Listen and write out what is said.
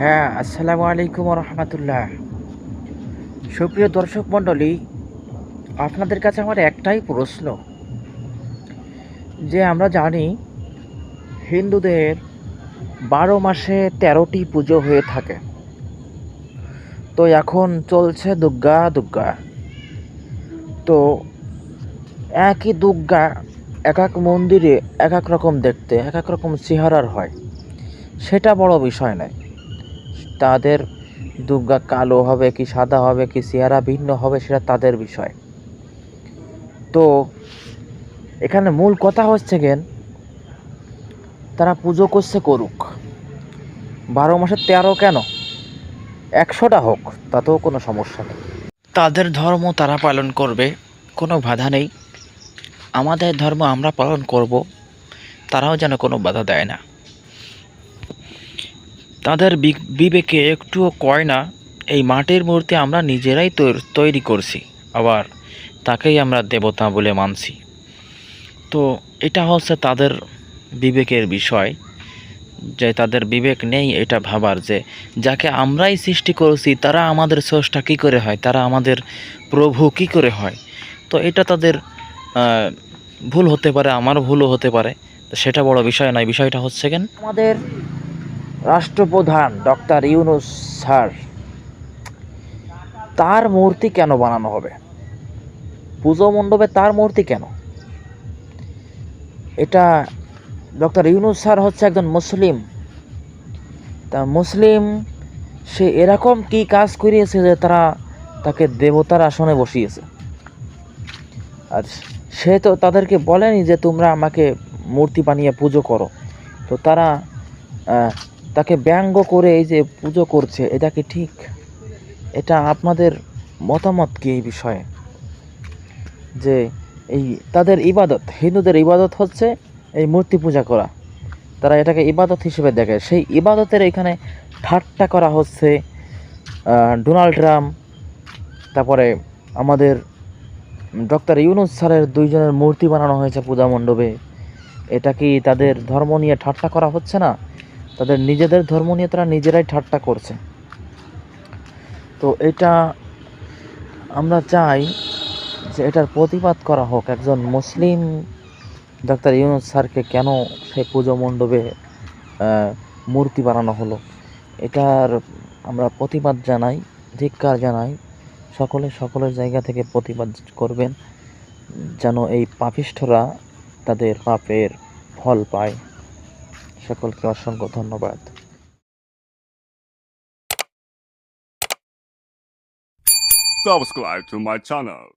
হ্যাঁ আসসালামু আলাইকুম রহমতুল্লাহ সুপ্রিয় দর্শক মণ্ডলী, আপনাদের কাছে আমার একটাই প্রশ্ন। যে আমরা জানি, হিন্দুদের বারো মাসে তেরোটি পুজো হয়ে থাকে। তো এখন চলছে দুর্গা দুর্গা। তো একই দুর্গা, এক এক মন্দিরে এক এক রকম দেখতে, এক এক রকম চেহারার হয়। সেটা বড় বিষয় নয়। তাদের দুর্গা কালো হবে কি সাদা হবে কি চেহারা ভিন্ন হবে সেটা তাদের বিষয়। তো এখানে মূল কথা হচ্ছে গেন, তারা পুজো করছে করুক। বারো মাসের তেরো কেন? একশোটা হোক, তাতেও কোনো সমস্যা নেই। তাদের ধর্ম তারা পালন করবে, কোনো বাধা নেই। আমাদের ধর্ম আমরা পালন করব, তারাও যেন কোনো বাধা দেয় না। তাদের বিবেকে একটুও কয় না, এই মাটির মূর্তি আমরা নিজেরাই তৈরি করছি, আবার তাকেই আমরা দেবতা বলে মানছি। তো এটা হচ্ছে তাদের বিবেকের বিষয়, যে তাদের বিবেক নেই এটা ভাবার, যে যাকে আমরাই সৃষ্টি করেছি, তারা আমাদের স্রষ্টা কী করে হয়? তারা আমাদের প্রভু কী করে হয়? তো এটা তাদের ভুল হতে পারে আমার ভুলও হতে পারে, সেটা বড় বিষয় নয়, বিষয়টা হচ্ছে কেন? আমাদের রাষ্ট্রপ্রধান ডক্টর ইউনুস, স্যার, তার মূর্তি কেন বানানো হবে? পুজো মণ্ডপে তার মূর্তি কেন? এটা ডক্টর ইউনুস, স্যার হচ্ছে একজন মুসলিম। তা মুসলিম, সে এরকম কি কাজ করিয়েছে যে তারা তাকে দেবতার আসনে বসিয়েছে? আর সে তো তাদেরকে বলেনি যে তোমরা আমাকে মূর্তি বানিয়ে পুজো করো। তো তারা তাকে ব্যঙ্গ করে এই যে পুজো করছে, এটা কি ঠিক? এটা আপনাদের মতামত কি এই বিষয়ে? যে এই তাদের ইবাদত, হিন্দুদের ইবাদত হচ্ছে এই মূর্তি পূজা করা। তারা এটাকে ইবাদত হিসেবে দেখে। সেই ইবাদতের এখানে ঠাট্টা করা হচ্ছে ডোনাল্ড ট্রাম্প, তারপরে আমাদের ডক্টর ইউনুস স্যারের দুইজনের মূর্তি বানানো হয়েছে পূজা মণ্ডপে। এটা কি তাদের ধর্ম নিয়ে ঠাট্টা করা হচ্ছে না? তাদের নিজেদের ধর্ম নিয়ে তারা নিজেরাই ঠাট্টা করছে। তো এটা আমরা চাই যে এটার প্রতিবাদ করা হোক। একজন মুসলিম ডাক্তার ইউনুস স্যারকে কেন সেই পুজো মণ্ডপে মূর্তি বানানো হলো? এটার আমরা প্রতিবাদ জানাই, ধিক্কার জানাই। সকলে সকলের জায়গা থেকে প্রতিবাদ করবেন, যেন এই পাপিষ্ঠরা তাদের পাপের ফল পায়। সকলকে অসংখ্য ধন্যবাদ Subscribe to my channel.